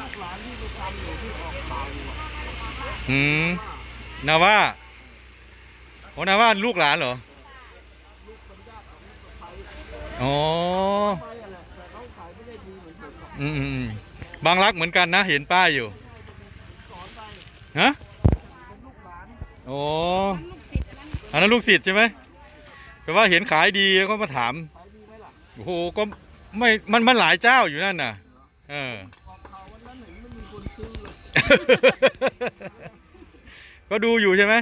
ลูกหลานที่ไปทำอยู่ที่ออกข่าวอยู่อะอืมนาว่าโอ้นาว่าลูกหลานเหรอลูกเป็นญาติของลูกสะใภ้อ๋อไปอะแหละแต่เขาขายไม่ได้ดีเหมือนผมหรอกอืมอืมอืมบางรักเหมือนกันนะ เห็นป้ายอยู่สอนไปฮะเป็นลูกหลานโอ้อันนั้นลูกศิษย์ใช่ไหมแปลว่าเห็นขายดีแล้วก็มาถาม ขายดีไหมล่ะโอ้โหก็ไม่มันมันหลายเจ้าอยู่นั่นน่ะ เออ ก็ดูอยู่ใช่ไหม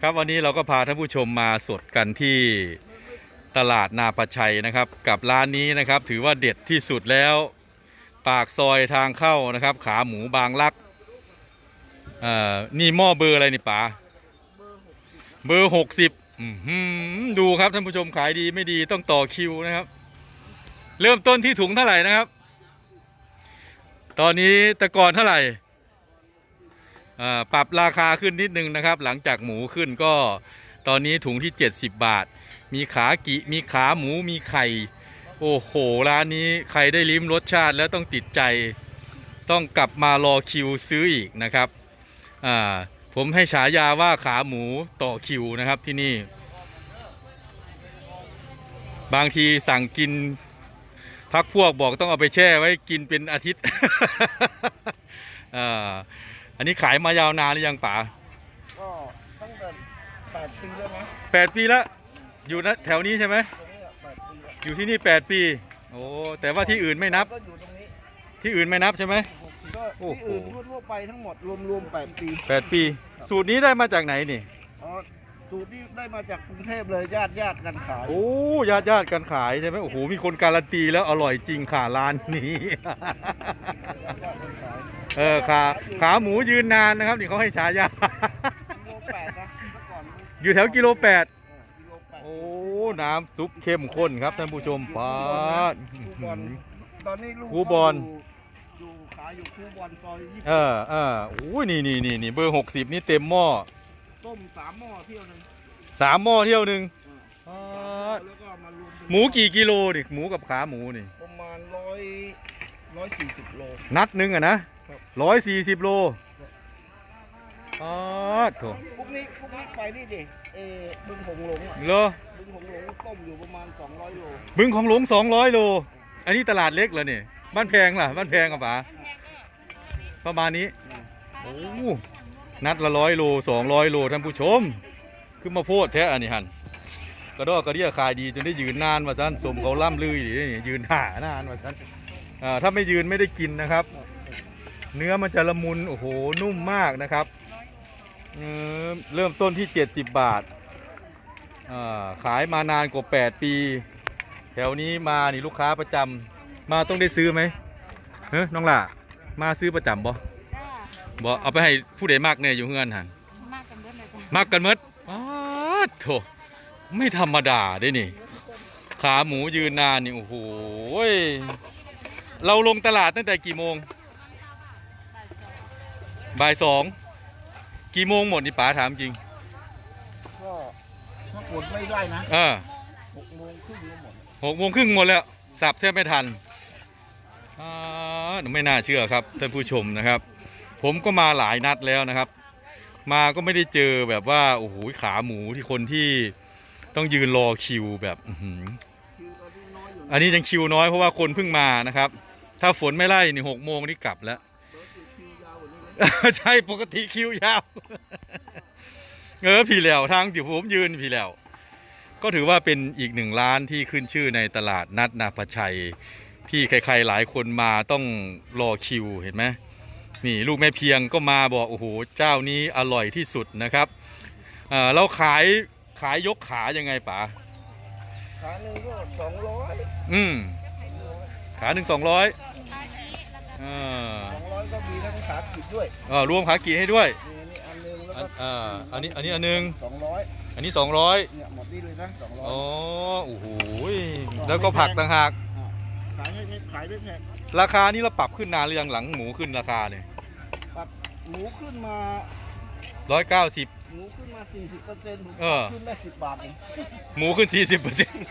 ครับวันนี้เราก็พาท่านผู้ชมมาสดกันที่ตลาดนาประชัยนะครับ กับร้านนี้นะครับ ถือว่าเด็ดที่สุดแล้ว ปากซอยทางเข้านะครับ ขาหมูบางลักเอ่อนี่หม้อเบอร์อะไรนี่ป๋าเบอร์หกสิบดูครับท่านผู้ชมขายดีไม่ดีต้องต่อคิวนะครับ เริ่มต้นที่ถุงเท่าไหร่นะครับ ตอนนี้ตะกอนเท่าไหร่อ่าปรับราคาขึ้นนิดนึงนะครับ หลังจากหมูขึ้นก็ตอนนี้ถุงที่ 70 บาท มีขากิมีขาหมูมีไข่ โอ้โห ร้านนี้ใครได้ลิ้มรสชาติแล้วต้องติดใจ ต้องกลับมารอคิวซื้ออีกนะครับอ่าผมให้ฉายาว่าขาหมูต่อคิวนะครับที่นี่ บางทีสั่งกิน พักพวกบอกต้องเอาไปแช่ไว้กินเป็นอาทิตย์ อ่า อันนี้ขายมายาวนานหรือยังป๋าก็ตั้งแต่แปดปีแล้วนะแปดปีแล้ว อยู่นะแถวนี้ใช่ไหม ตรงนี้อะแปดปีแล้วอยู่ที่นี่แปดปี โอ้ แต่ว่าที่อื่นไม่นับ ก็อยู่ตรงนี้ที่อื่นไม่นับใช่ไหม ก็โอ้ที่โห อื่นทั่วๆไปทั้งหมดรวมๆแปดปีแปดปี สูตรนี้ได้มาจากไหนนี่ อ๋อ สูตรที่ได้มาจากกรุงเทพเลยญาติญาติๆกันขายโอ้ญาติญาติกันขายใช่ไหมโอ้โหมีคนการันตีแล้วอร่อยจริงค่ะร้านนี้ญาติๆกันขายเออขาขาหมูยืนนานนะครับนี่เขาให้ฉายากิโลแปดนะเมื่อก่อนมันอยู่แถวกิโลแปดเออกิโลแปดโอ้น้ำซุปเข้มข้นครับท่านผู้ชมป้าด ครูบอลตอนนี้ลูกครูบอล อยู่อยู่ขายอยู่ครูบอลซอยยี่เออเออโอ้ยนี่นี่นี่นี่เบอร์หกสิบนี่เต็มหม้อ ต้มสามหม้อเที่ยวหนึงสามหม้อเที่ยวหนึ่งเออป้าสามหม้อดแล้วก็มารวมเป็นหมูกี่กิโลดิหมูกับขาหมูนี่ประมาณร้อยร้อยสี่สิบโล นัดหนึ่งอะนะครับร้อยสี่สิบโลอ๋อโถพวกนี้พวกนี้ไปนี่ดิเออบึงหงหลงอะเหรอบึงหงหลงต้มอยู่ประมาณสองร้อยโลบึงของหลวงสองร้อยโล อันนี้ตลาดเล็กเหรอเนี่ยบ้านแพงล่ะบ้านแพงกับป๋าประมาณนี้โอ้ นัดละร้อยโลสองร้อยโลท่านผู้ชม ขึ้นมาโพดแท้อันนี้หันกระดอกกระเดียขายดีจนได้ยืนนานมาสั้นสมเขาล่ำลืออยู่นี่ยืนห่านานมาสั้นถ้าไม่ยืนไม่ได้กินนะครับ เนื้อมันจะละมุนโอ้โหนุ่มมากนะครับเริ่มต้นที่ 70 บาทอ่าขายมานานกว่า 8 ปี แถวนี้มานี่ลูกค้าประจำมาต้องได้ซื้อไหมเฮ้ยน้องล่ะมาซื้อประจำบ่ บ่เอาไปให้ผู้ใดมากเนี่ยอยู่เฮือนหันมากกันเบิดเลยจ้ะมากกันหมดอ้าดโถไม่ธรรมดาได้นี่ ขาหมูยืนนานนี่โอ้โหยเราลงตลาดตั้งแต่กี่โมงบ่ายสองบ่ายสองกี่โมงหมดนี่ป๋าถามจริงก็ถ้าฝนไม่ได้นะเออหกโมงครึ่งก็หมดหกโมงครึ่งหมดแล้วสับแทบไม่ทันอ่าไม่น่าเชื่อครับท่านผู้ชมนะครับ ผมก็มาหลายนัดแล้วนะครับ มาก็ไม่ได้เจอแบบว่าโอ้โหขาหมูที่คนที่ต้องยืนรอคิวแบบอันนี้ยังคิวน้อยเพราะว่าคนเพิ่งมานะครับ ถ้าฝนไม่ไล่นี่หกโมงนี่กลับแล้วใช่ปกติคิวยาว เออพี่แล้วทางที่ผมยืนพี่แล้ว ก็ถือว่าเป็นอีกหนึ่งร้านที่ขึ้นชื่อในตลาดนัดนาประชัย ที่ใครๆหลายคนมาต้องรอคิวเห็นไหม นี่ลูกแม่เพียงก็มาบอกโอ้โหเจ้านี้อร่อยที่สุดนะครับเอ่อเราขายขายยกขายังไงป๋าขาหนึ่งก็สองร้อยอืมขาหนึ่งสองร้อยอ่าสองร้อยก็มีทั้งขาขีดด้วยอ่ารวมขากี่ให้ด้วยนี่นี่อันหนึงแล้วอัก็นอ่าอันนี้อันนี้อันหนึงสองร้อยอันนี้สองร้อยเนี่ยหมดนี่เลยนะสองร้อยอ๋อโอ้โหแล้วก็ผักต่างหากขายให้ขายด้วยแพง ราคานี่เราปรับขึ้นนานหรือยังหลังหมูขึ้นราคาเนี่ยปรับหมูขึ้นมาร้อยเก้าสิบหมูขึ้นมา40เปอร์เซ็นต์เออขึ้นได้10บาทเองหมูขึ้นสี่สิบเปอร์เซ็นต์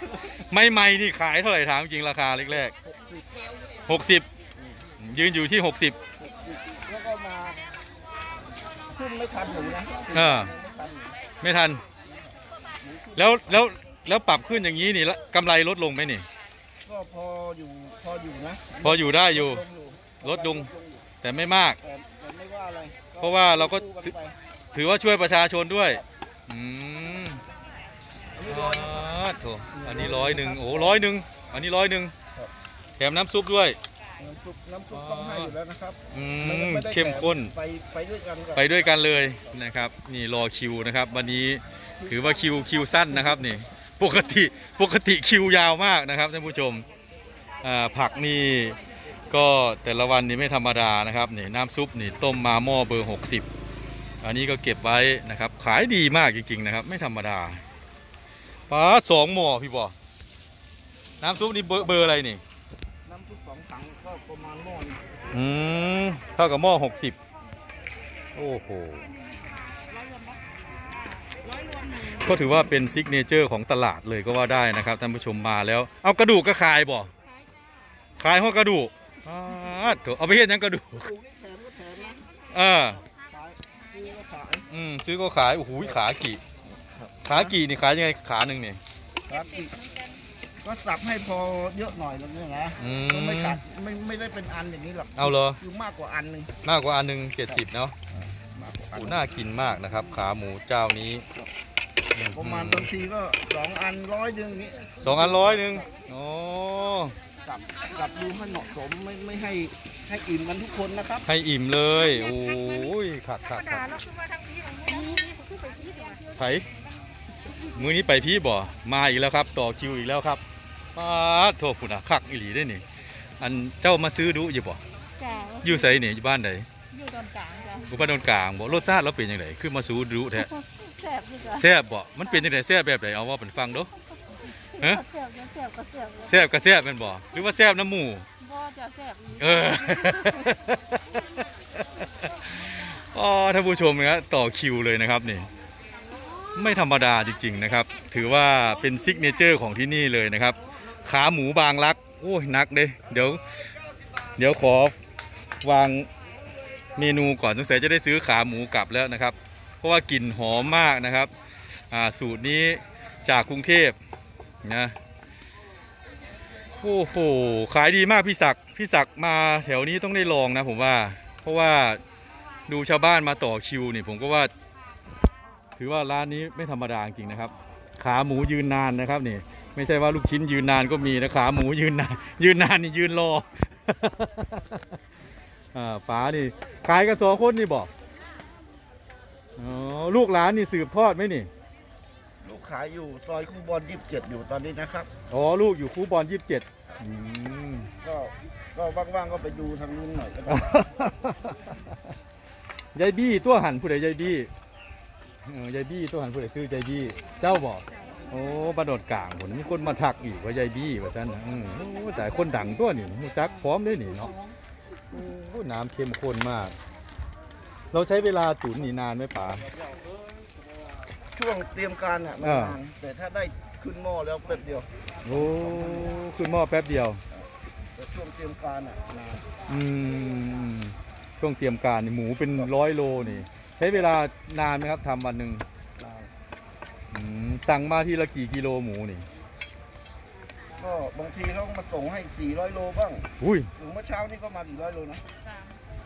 ไม่ไม่นี่ขายเท่าไหร่ถามจริงราคาแรก60ๆหกสิบยืนอยู่ที่60หกสิบแล้วก็มาขึ้นไม่ทันหนูนะเออไม่ทันหนูไม่ทัน แล้วแล้วแล้วปรับขึ้นอย่างนี้นี่ละกำไรลดลงไหมนี่ ก็พออยู่พออยู่นะพออยู่ได้อยู่ ลดอยู่ลดลง แต่ไม่มาก แต่แต่ไม่ว่าอะไรเพราะว่าเราก็ สู้นไปถือว่าช่วยประชาชนด้วย อืมอันนี้ร้อยนะอ่าโถอันนี้ร้อยหนึ่งโอ้ร้อยหนึ่งอันนี้ร้อยหนึ่งแถมน้ำซุปด้วย น้ำซุปน้ำซุปต้องให้อยู่แล้วนะครับอืนมไได้เข้มข้น ไปไปด้วยกันกับไปด้วยกันเลยนะครับ นี่รอคิวนะครับ วันนี้ถือว่าคิวคิวสั้นนะครับนี่ ปกติปกติคิวยาวมากนะครับท่านผู้ชมอ่าผักนี่ก็แต่ละวันนี่ไม่ธรรมดานะครับนี่น้ำซุปนี่ต้มมาหม้อเบอร์ 60 อันนี้ก็เก็บไว้นะครับ ขายดีมากจริงๆนะครับ ไม่ธรรมดาป้าสองหม้อพี่บอน้ำซุปนี่เบอร์เบอร์อะไรนี่น้ำซุปสองถังก็ประมาณหม้อหนึ่งอืมเท่ากับหม้อหกสิบโอ้โห ก็ถือว่าเป็นซิกเนเจอร์ของตลาดเลยก็ว่าได้นะครับท่านผู้ชมมาแล้ว เอากระดูกก็ขายบ่ขายหัวกระดูกอ้าวโถเอาไปเห็นยังกระดูกปลูกนี่แถมก็แถมนะเออขายซื้อก็ขายอืมซื้อก็ขายโอ้โหขากี่ขากี่นี่ขายยังไงขาหนึ่งนี่ครับอีกก็สับให้พอเยอะหน่อยแล้วเนี่ยนะอืก็ไม่มขาดไม่ไม่ได้เป็นอันอย่างนี้หรอกเอาเหรอคือมากกว่าอันหนึ่งมากกว่าอันหนึ่งเจ็ดสิบเนาะมากกว่าอัโอ้นน่ากินมากนะครับ ขาหมูเจ้านี้ ประมาณบางทีก็สองอันร้อยหนึ่งนี้สองอันร้อยหนึ่งโอ้สับสับดูให้เหมาะสมไม่ไม่ให้ให้อิ่มกันทุกคนนะครับ ให้อิ่มเลย โอ้ยขัดขัดขัด่าดเราคือว่าทั้งพี่ของมึงทั้งพี่ผมคือไปพี่เดียวไผมือนี้ไปพี่บ่มาอีกแล้วครับ ต่อคิวอีกแล้วครับป้าดโทษคุณอะคักอีหลีได้นี่ อันเจ้ามาซื้อดูอยู่บ่จ้าอยู่ไสนี่อยู่บ้านไหน อยู่ตอนกลางจ้าอยู่บ้านโนนกลางบ่รสชาติเราเป็นยังไงคือมาซื้อดูแท้แซ่บอยู่จ้าแซ่บบ่มันเป็นยังไงแซ่บแบบไหนเอาว่าเป็นฟังเดูฮะแซ่บยังแซ่บก็แซ่บแซ่บก็แซ่บแม่นบ่หรือว่าแซ่บน้ำหมูบ่จะแซ่บอีกเออ อ๋อท่านผู้ชมนะต่อคิวเลยนะครับนี่ ไม่ธรรมดาจริงๆนะครับ ถือว่าเป็นซิกเนเจอร์ของที่นี่เลยนะครับ ขาหมูบางรัก โอ้ยหนักเด้เดี๋ยว เดี๋ยวขอวาง เมนูก่อนสงสัยจะได้ซื้อขาหมูกลับแล้วนะครับ เพราะว่ากลิ่นหอมมากนะครับสูตรนี้จากกรุงเทพนะโอ้โหขายดีมากพี่ศักดิ์พี่ศักดิ์มาแถวนี้ต้องได้ลองนะผมว่า เพราะว่าดูชาวบ้านมาต่อคิวนี่ผมก็ว่า ถือว่าร้านนี้ไม่ธรรมดาจริงนะครับ ขาหมูยืนนานนะครับนี่ ไม่ใช่ว่าลูกชิ้นยืนนานก็มีนะขาหมูยืนนานยืนนานนี่ยืนรอ อ่าป๋านี่ขายกันสองคนนี่บอกอ๋อลูกหลานนี่สืบทอดไหมนี่ลูกขายอยู่ซอยคูบอลยี่สิบเจ็ดอยู่ตอนนี้นะครับ อ๋อลูกอยู่คูบอลยี่สิบเจ็ดก็ก็ว่างๆก็ไปดูทางนู้นหน่อยก็ได้ยายบี้ตัวหันผู้ใดยายบี้เออยายบี้ตัวหันผู้ใดชื่อยายบี้เจ้าบอกโอ้บ้านโดดกลางผมมีคนมาทักอีกว่ายายบี้ว่าซั่นนะอืมโอ้แต่คนดังตัวนี่รู้จักพร้อมด้วยนี่เนาะ โอ้น้ำเข้มข้นมาก เราใช้เวลาตุ๋นนี่นานไหมป๋า ช่วงเตรียมการอะมันอ่า นานแต่ถ้าได้ขึ้นหม้อแล้วแป๊บเดียวโอ้ขึ้นหม้อแป๊บเดียว แต่ช่วงเตรียมการอะนานอืมช่วงเตรียมการนี่หมูเป็นร้อยโลนี่ ใช้เวลานานไหมครับทำวันหนึ่งนานอืมสั่งมาทีละกี่กิโลหมูนี่ ก็บางทีเขามาส่งให้ 400 โลบ้างอุ้ยถึงเมื่อเช้านี่ก็มากี่ร้อยโลนะ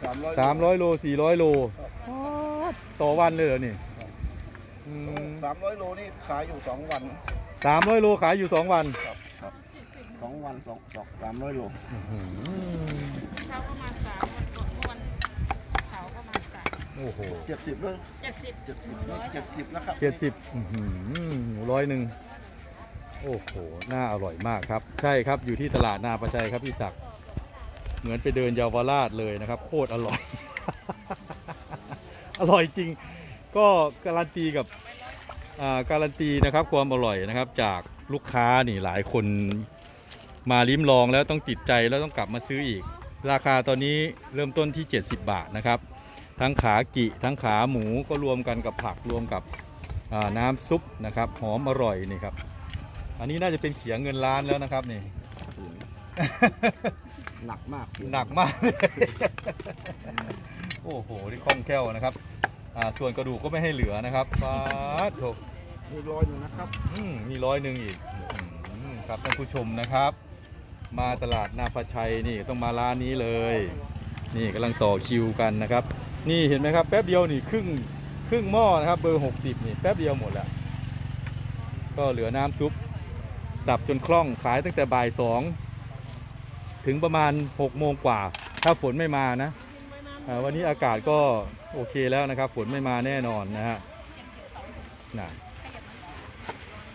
300 สามร้อยโลสี่ร้อยโลครับต่อวันเลยเหรอนี่อืมสามร้อยโลนี่ขายอยู่สองวันสามร้อยโลขายอยู่สองวันครับครับสองวันสองสองสามร้อยโลอื้อหือเช้าก็มาสามวันเสาร์ก็มาสามโอ้โหเจ็ดสิบเลยเจ็ดสิบเจ็ดสิบเจ็ดสิบนะครับ เจ็ดสิบร้อยหนึ่ง โอ้โห น่าอร่อยมากครับ ใช่ครับ อยู่ที่ตลาดนาประชัยครับพี่ศักดิ์ เหมือนไปเดินเยาวราชเลยนะครับ โคตรอร่อย อร่อยจริง ก็การันตีกับอ่าการันตีนะครับความอร่อยนะครับ จากลูกค้านี่หลายคนมาลิ้มลองแล้วต้องติดใจแล้วต้องกลับมาซื้ออีก ราคาตอนนี้เริ่มต้นที่ 70 บาทนะครับ ทั้งขากิทั้งขาหมูก็รวมกันกับผักรวมกับอ่าน้ำซุปนะครับ หอมอร่อยนี่ครับ อันนี้น่าจะเป็นเขียงเงินล้านแล้วนะครับนี่ หนักมากหนักมากโอ้โหนี่คล่องแคล่วนะครับอ่าส่วนกระดูกก็ไม่ให้เหลือนะครับฟ้าดโถมีรอยอยู่นะครับอืมมีร้อยหนึ่งอีกอืมครับท่านผู้ชมนะครับ มาตลาดนาประชัยนี่ต้องมาร้านนี้เลย นี่กำลังต่อคิวกันนะครับ นี่เห็นไหมครับแป๊บเดียวนี่ครึ่งครึ่งหม้อนะครับเบอร์ 60 นี่แป๊บเดียวหมดแล้ว ก็เหลือน้ำซุป สับจนคล่องขายตั้งแต่บ่ายสองถึงประมาณ6โมงกว่า ถ้าฝนไม่มานะอ่าวันนี้อากาศก็โอเคแล้วนะครับ ฝนไม่มาแน่นอนนะฮะน่ะ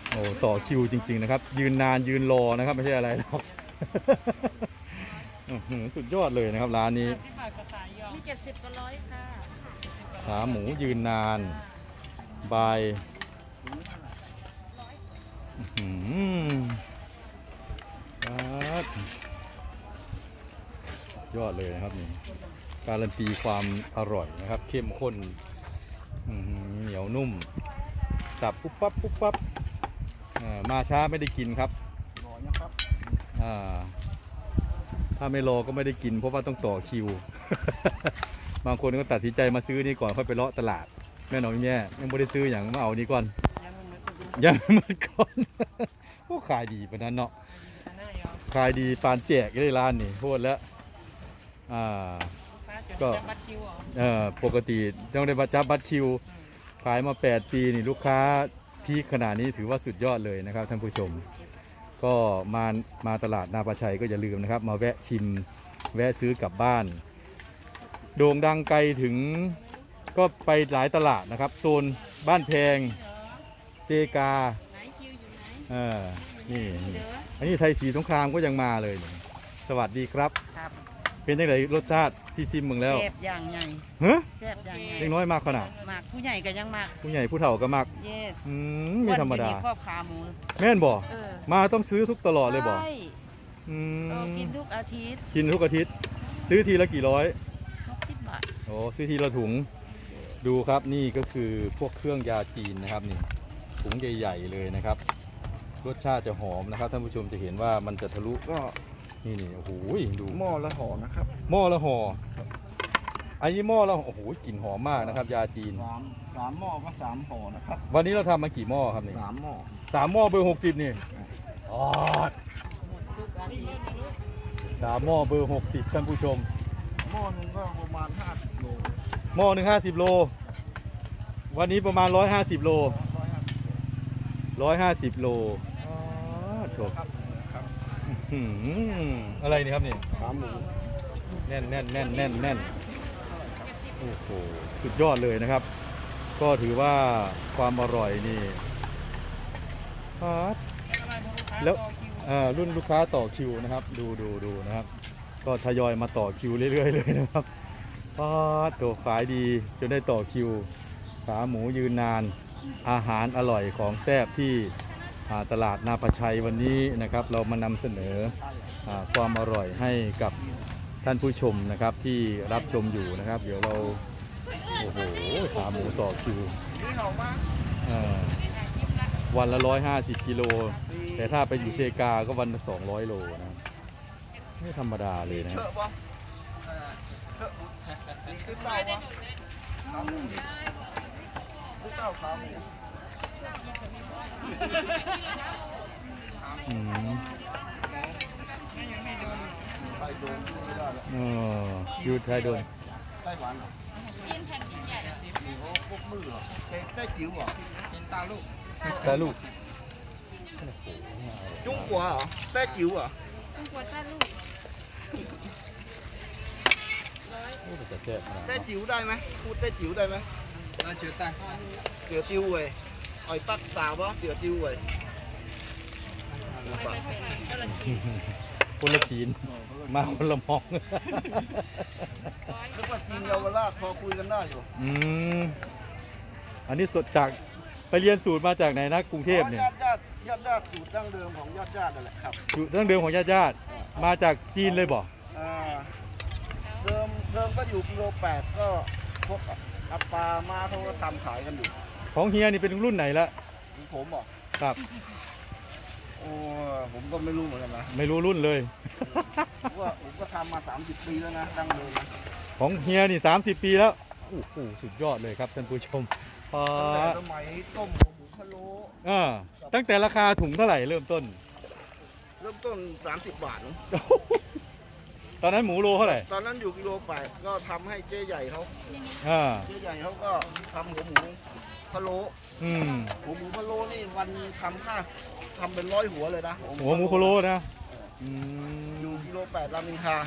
โอ้ต่อคิวจริง ๆ นะครับ ยืนนานยืนรอนะครับ ไม่ใช่อะไรหรอกอื้อหือสุดยอดเลยนะครับ ร้านนี้สิบบาทกระต่ายยอมมีเจ็ดสิบก็ร้อยค่ะขาหมูยืนนานบายอื้อหือครับ ยอดเลยนะครับนี่การันตีความอร่อยนะครับ เข้มข้นอื้อหือเหนียวนุ่ม สับปุ๊บปั๊บปุ๊บปั๊บอ่ามาช้าไม่ได้กินครับรอยนะครับอ่าถ้าไม่รอก็ไม่ได้กิน เพราะว่าต้องต่อคิว บางคนก็ตัดสินใจมาซื้อนี่ก่อนค่อยไปเลาะตลาด แม่น้องแม่ยังไม่ได้ซื้ออย่างมาเอานี่ก่อน ยังมันไม่เป็นยังไม่หมดก่อนโอ้ขายดีปะนั้นเนาะขายดีปานแจกเลยร้านนี่โคตรแล้วอ่า ก็เอเอ่อปกติต้องได้บัตรจับบัตรคิวขายมา 8 ปีนี่ลูกค้าพีคขนาดนี้ถือว่าสุดยอดเลยนะครับท่านผู้ชม ก็มามาตลาดนาประชัยก็อย่าลืมนะครับ มาแวะชิมแวะซื้อกลับบ้าน โด่งดังไกลถึงก็ไปหลายตลาดนะครับ โซนบ้านแพง กาไหนคิวอยู่ไหนเออนี่นี่เด้ออันนี้ไทยสีสงครามก็ยังมาเลยนี่สวัสดีครับ ครับเป็นยังไงรสชาติที่ชิมมึงแล้วแซ่บอย่างใหญ่เฮ้ยแซ่บอย่างใหญ่เล็กน้อยมากขนาดมากผู้ใหญ่ก็ยังมากผู้ใหญ่ผู้เฒ่าก็มากเยสอืมไม่ธรรมดาครอบขาหมูแม่นบ่เออมาต้องซื้อทุกตลอดเลยบ่ใช่อืมเรากินทุกอาทิตย์กินทุกอาทิตย์ ซื้อทีละกี่ร้อยหกสิบบาทโอ้ซื้อทีละถุง ดูครับนี่ก็คือพวกเครื่องยาจีนนะครับนี่ ถุงใหญ่ๆเลยนะครับ รสชาติจะหอมนะครับท่านผู้ชมจะเห็นว่ามันจะทะลุก็นี่นี่โอ้โหดูหม้อละห่อนะครับ หม้อละห่ออันนี้หม้อละโอ้โหกลิ่นหอมมากนะครับ ยาจีนสามสามหม้อก็สามห่อนะครับวันนี้เราทำมากี่หม้อครับนี่สามหม้อสามหม้อเบอร์หกสิบนี่อ๋อหมดทุกอาทิตย์สามหม้อเบอร์หกสิบท่านผู้ชม หม้อหนึงก็ประมาณห้าสิบโลหม้อหนึ่งห้าสิบโล วันนี้ประมาณร้อยห้าสิบโล ร้อยห้าสิบร้อยห้าสิบโลอ๋อจบครับครับหืมอะไรนี่ครับนี่ ขาหมูแน่นแน่นแน่นแน่นแน่นโอ้โหสุดยอดเลยนะครับ ก็ถือว่าความอร่อยนี่ครับแล้วเอ่อรุ่นลูกค้าต่อคิวนะครับ ดูดูดูนะครับ ก็ทยอยมาต่อคิวเรื่อยๆเลยนะครับป้าดตัวขายดีจนได้ต่อคิว ขาหมูยืนนาน อาหารอร่อยของแซ่บที่ตลาดนาประชัยวันนี้นะครับ เรามานำเสนออความอร่อยให้กับท่านผู้ชมนะครับที่รับชมอยู่นะครับ เดี๋ยวเราโอ้โหขาหมูต่อคิววันละร้อยห้าสิบกิโล แต่ถ้าไปอยู่เซกาก็วันละสองร้อยโลนะ ไม่ธรรมดาเลยนะ อะปะเถอะนี่คือเต้าปะขาหมูคือเต้าขาหมูอืมไต้โดนไม่ได้แล้วเอออยู่ไทยโดนไต้หวันเหรอนี่เขาพวกมือเหรอเต้ไต้จิ๋วเหรอเป็นตาลูกแต่ลูกจุ้งกัวเหรอแต้จิ๋วเหรอต้องกลัวต้าลูกโอ้แต่จะแซ่บขนาดแต้นั้นจิ๋วได้ไหมพูดแต้จิ๋วได้ไหม nó chưa tan เตี๋ยวติวเว้ยเอ่อยปักสาวะเตี๋ยวติวเว้ยไม่ไปเป็นก็ละคนละจีน มาคนละมอง นึกว่าจีนเยาวราชพอคุยกันได้อยู่อืม อันนี้สดจากไปเรียนสูตรมาจากไหนนะกรุงเทพเนี่ย ญาติญาติญาติญาติสูตรดั้งเดิมของญาติญาตินั่นแหละครับสูตรดั้งเดิมของญาติญาติๆมาจากจีนเลยบ่ อ่าเดิมเดิมก็อยู่กิโลแปดก็พวก อัปปามาเขาก็ทำขายกันอยู่ของเฮียนี่เป็นรุ่นไหนละของผมเหรอครับโโอ้ผมก็ไม่รู้เหมือนกันนะไม่รู้รุ่นเลย ผมว่าผมก็ทำมา 30 ปีแล้วนะดั้งเดิมนะของเฮียนี่ 30 ปีแล้วโอ้โหสุดยอดเลยครับท่านผู้ชมปาตั้งแต่ดสมัยต้มหัวหมูพะโล้เออตั้งแต่ราคาถุงเท่าไหร่เริ่มต้น เริ่มต้น 30 บาทนะ ตอนนั้นหมูโลเท่าไหร่ตอนนั้นอยู่กิโลแปดก็ทำให้เจ๊ใหญ่เขาอ่าเจ๊ใหญ่เขาก็ทำหัวหมูพะโล้อืมหัวหมูพะโล้นี่วันหนึ่งทำค่าทำเป็นร้อยหัวเลยนะหัวหมูพะโล้นะอือยู่มกิโลแปดรามอินทรา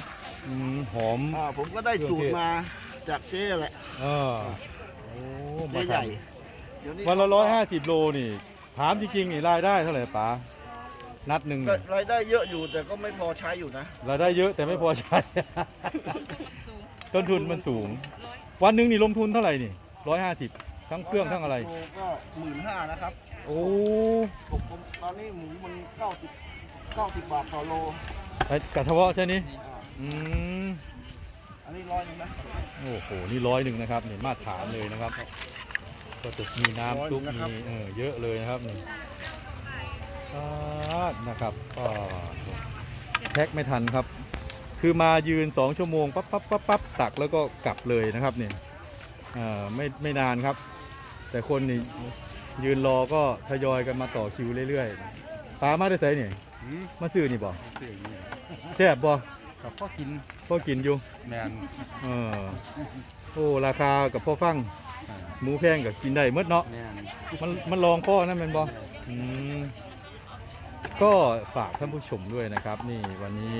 อืมหอม อ่าผมก็ได้สูตรมาจากเจ๊แหละเออโอ้มาเจ๊ใหญ่ทเดี๋ยวนี้ำวันละร้อยห้าสิบโลนี่ ถามจริงๆนี่รายได้เท่าไหร่ป๋า นัดหนึ่งก็นี่รายได้เยอะอยู่แต่ก็ไม่พอใช้อยู่นะ รายได้เยอะแต่ไม่พอใช้สูงต้นทุนมันสูงร้อยวันหนึ่งนี่ลงทุนเท่าไหร่นี่ร้อยห้าสิบทั้งเครื่องทั้งอะไร โลก็หมื่นห้านะครับโอ้ผมผมตอนนี้หมูมันเก้าสิบเก้าสิบบาทต่อโลไอ้กระเฉพาะใช่นี้อ่าอืม อันนี้ร้อยหนึงนะ โอ้โห นี่ร้อยหนึ่งนะครับนี่มาตรฐานเลยนะครับ ก็จะมีน้ำซุปร้อยหนึ่งนะครับ มีเออเยอะเลยนะครับนี่อ่า นะครับก็แพ็คไม่ทันครับ คือมายืนสองชั่วโมงปั๊บปั๊บปั๊บปั๊บตักแล้วก็กลับเลยนะครับนี่เอ่อไม่ไม่นานครับ แต่คนนี่ยืนรอก็ทยอยกันมาต่อคิวเรื่อยๆปลามาได้ใส่นี่มาซื้อนี่บ่แซ่บบ่กับพ่อกินพอกินอยู่แมนเออโอ้ราคากับพ่อฟังหมูแพงกับกินได้หมดเนาะแมนมันมันลองพ่อนั่นเป็นบออืม ก็ฝากท่านผู้ชมด้วยนะครับ นี่วันนี้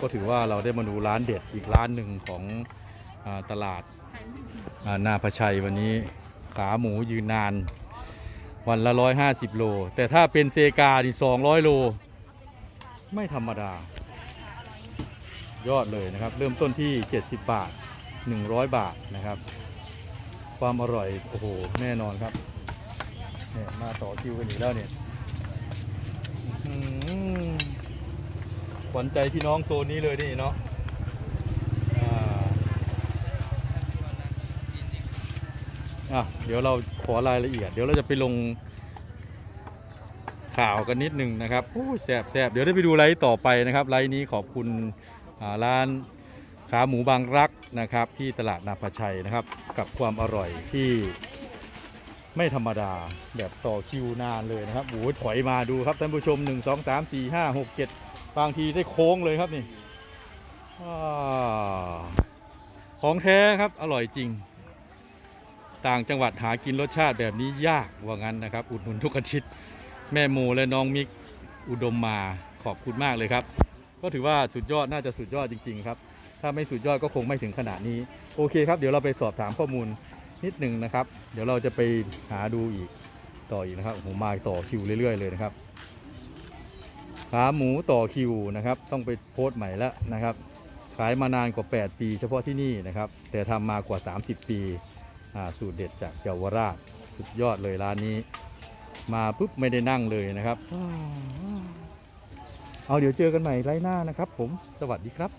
ก็ถือว่าเราได้มาดูร้านเด็ดอีกร้านหนึ่งของอตลาดานาพชัยวันนี้ขาหมูยืนนาน วันละร้อยห้าสิบโล แต่ถ้าเป็นเซกานี่สองร้อยโล ไม่ธรรมดา ยอดเลยนะครับ เริ่มต้นที่ 70 บาท 100 บาทนะครับ ความอร่อย โอ้โห แน่นอนครับเนี่ยมาต่อคิวกันอีกแล้วเนี่ย ขวัญใจพี่น้องโซนนี้เลยนี่เนาะอะเดี๋ยวเราขอรายละเอียด เดี๋ยวเราจะไปลงข่าวกันนิดหนึ่งนะครับโอ้แสบแสบเดี๋ยวได้ไปดูไลฟ์ต่อไปนะครับไลฟ์นี้ขอบคุณร้านขาหมูบางรักนะครับ ที่ตลาดนาพชัยนะครับ กับความอร่อยที่ ไม่ธรรมดาแบบต่อคิวนานเลยนะครับโอ้ยถอยมาดูครับท่านผู้ชม1 2 3 4 5 6 7บางทีได้โค้งเลยครับนี่ของแท้ครับอร่อยจริง ต่างจังหวัดหากินรสชาติแบบนี้ยากว่างั้นนะครับ อุดหนุนทุกอาทิตย์ แม่โมและน้องมิกอุดมมาขอบคุณมากเลยครับ ก็ถือว่าสุดยอดน่าจะสุดยอดจริง ๆ ครับ ถ้าไม่สุดยอดก็คงไม่ถึงขนาดนี้ โอเคครับ เดี๋ยวเราไปสอบถามข้อมูล นิดหนึ่งนะครับ เดี๋ยวเราจะไปหาดูอีกต่ออีกนะครับผมมาต่อคิวเรื่อยๆเลยนะครับขาหมูต่อคิวนะครับ ต้องไปโพสต์ใหม่แล้วนะครับ ขายมานานกว่า 8 ปี เฉพาะที่นี่นะครับ แต่ทำมากว่า 30 ปีสูตรเด็ดจากเยาวราชสุดยอดเลยร้านนี้ มาปุ๊บไม่ได้นั่งเลยนะครับ เอาเดี๋ยวเจอกันใหม่ไลฟ์หน้านะครับ ผมสวัสดีครับ